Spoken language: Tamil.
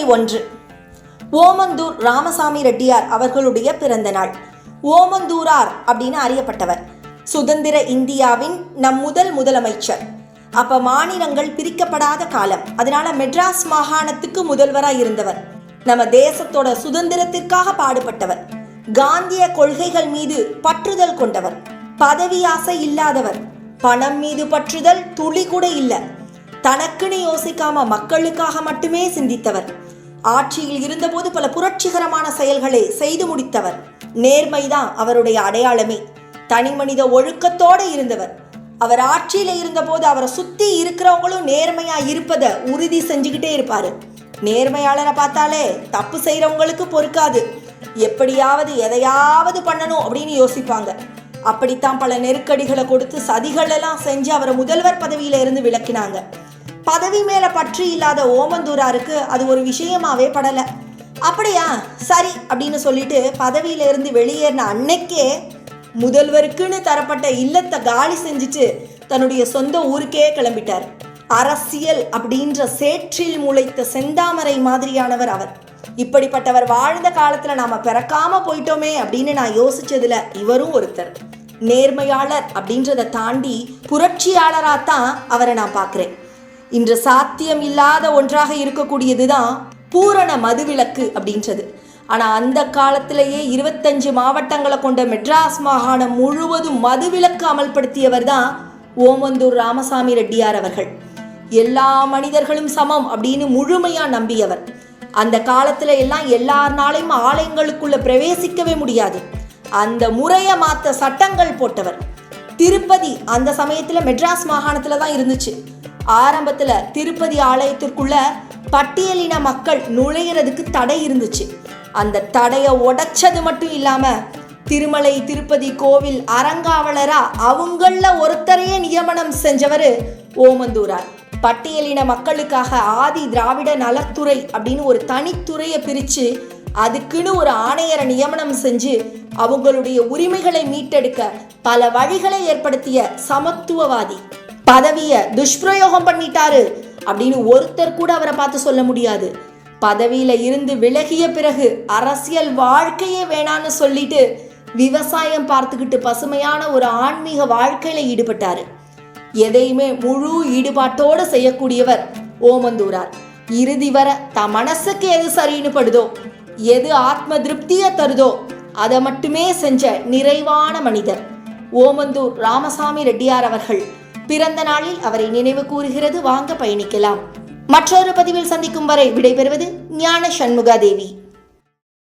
ஜூலை ஒன்று. ஓமந்தூர் ராமசாமி ரெட்டியார் அவர்களுடைய பிறந்த நாள். ஓமந்தூரார் அப்படின்னு அறியப்பட்டவர். சுதந்திர இந்தியாவின் நம் முதல் முதலமைச்சர். அப்ப மாநிலங்கள் பிரிக்கப்படாத காலம். அதனால மெட்ராஸ் மாகாணத்துக்கு முதல்வராய் இருந்தவர். நம்ம தேசத்தோட சுதந்திரத்திற்காக பாடுபட்டவர். காந்திய கொள்கைகள் மீது பற்றுதல் கொண்டவர். பதவி ஆசை இல்லாதவர். பணம் மீது பற்றுதல் துளி கூட இல்ல. தனக்குன்னு யோசிக்காம மக்களுக்காக மட்டுமே சிந்தித்தவர். ஆட்சியில் இருந்தபோது பல புரட்சிகரமான செயல்களை செய்து முடித்தவர். நேர்மைதான் அவருடைய அடையாளமே. தனி மனித ஒழுக்கத்தோடு இருந்தவர். அவர் ஆட்சியில இருந்தபோது அவரை சுத்தி இருக்கிறவங்களும் நேர்மையா இருப்பதை உறுதி செஞ்சுக்கிட்டே இருப்பாரு. நேர்மையாளரை பார்த்தாலே தப்பு செய்கிறவங்களுக்கு பொறுக்காது. எப்படியாவது எதையாவது பண்ணணும் அப்படின்னு யோசிப்பாங்க. அப்படித்தான் பல நெருக்கடிகளை கொடுத்து சதிகள் எல்லாம் செஞ்சு அவரை முதல்வர் பதவியில இருந்து விலக்கினாங்க. பதவி மேல பற்று இல்லாத ஓமந்தூராருக்கு அது ஒரு விஷயமாவே படல. அப்படியா? சரி அப்படின்னு சொல்லிட்டு பதவியில இருந்து வெளியேறின அன்னைக்கே முதல்வருக்குன்னு தரப்பட்ட இல்லத்தை காலி செஞ்சுட்டு தன்னுடைய சொந்த ஊருக்கே கிளம்பிட்டார். அரசியல் அப்படின்ற சேற்றில் முளைத்த செந்தாமரை மாதிரியானவர் அவர். இப்படிப்பட்டவர் வாழ்ந்த காலத்துல நாம பிறக்காம போயிட்டோமே அப்படின்னு நான் யோசிச்சதுல இவரும் ஒருத்தர். நேர்மையாளர் அப்படின்றத தாண்டி புரட்சியாளராக தான் அவரை நான் பார்க்குறேன். இன்று சாத்தியம் இல்லாத ஒன்றாக இருக்கக்கூடியது தான் பூரண மதுவிலக்கு அப்படின்றது. ஆனால் அந்த காலத்திலேயே இருபத்தஞ்சு மாவட்டங்களை கொண்ட மெட்ராஸ் மாகாணம் முழுவதும் மதுவிலக்கு அமல்படுத்தியவர் தான் ஓமந்தூர் ராமசாமி ரெட்டியார் அவர்கள். எல்லா மனிதர்களும் சமம் அப்படின்னு முழுமையா நம்பியவர். அந்த காலத்துல எல்லாம் எல்லாருனாலையும் ஆலயங்களுக்குள்ள பிரவேசிக்கவே முடியாது. அந்த முறையை மாத்த சட்டங்கள் போட்டவர். திருப்பதி அந்த சமயத்துல மெட்ராஸ் மாகாணத்துல தான் இருந்துச்சு. ஆரம்பத்துல திருப்பதி ஆலயத்திற்குள்ள பட்டியலின மக்கள் நுழையிறதுக்கு தடை இருந்துச்சு. அந்த தடையை உடைச்சது மட்டும் இல்லாம திருமலை திருப்பதி கோவில் அறங்காவலரா அவங்கள ஒருத்தரையே நியமனம் செஞ்சவர் ஓமந்தூரார். பட்டியலின மக்களுக்காக ஆதி திராவிட நலத்துறை அப்படின்னு ஒரு தனித்துறையை பிரிச்சு அதுக்குன்னு ஒரு ஆணையரை நியமனம் செஞ்சு அவங்களுடைய உரிமைகளை மீட்டெடுக்க பல வழிகளை ஏற்படுத்திய சமத்துவவாதி. பதவியை துஷ்பிரயோகம் பண்ணிட்டாரு அப்படின்னு ஒருத்தர் கூட அவரை பார்த்து சொல்ல முடியாது. பதவியில இருந்து விலகிய பிறகு அரசியல் வாழ்க்கையே வேணான்னு சொல்லிட்டு விவசாயம் பார்த்துக்கிட்டு பசுமையான ஒரு ஆன்மீக வாழ்க்கையில ஈடுபட்டாரு. எதையுமே முழு ஈடுபாட்டோடு செய்யக்கூடியவர் ஓமந்தூரார். இறுதி வர தன் மனசுக்கு எது சரின்னு படுதோ எது ஆத்ம திருப்தியை தருதோ அதை மட்டுமே செஞ்ச நிறைவான மனிதர் ஓமந்தூர் ராமசாமி ரெட்டியார் அவர்கள். பிறந்த நாளில் அவரை நினைவு கூறுகிறது. வாங்க பயணிக்கலாம். மற்றொரு பதிவில் சந்திக்கும் வரை விடைபெறுவது ஞான சண்முகாதேவி.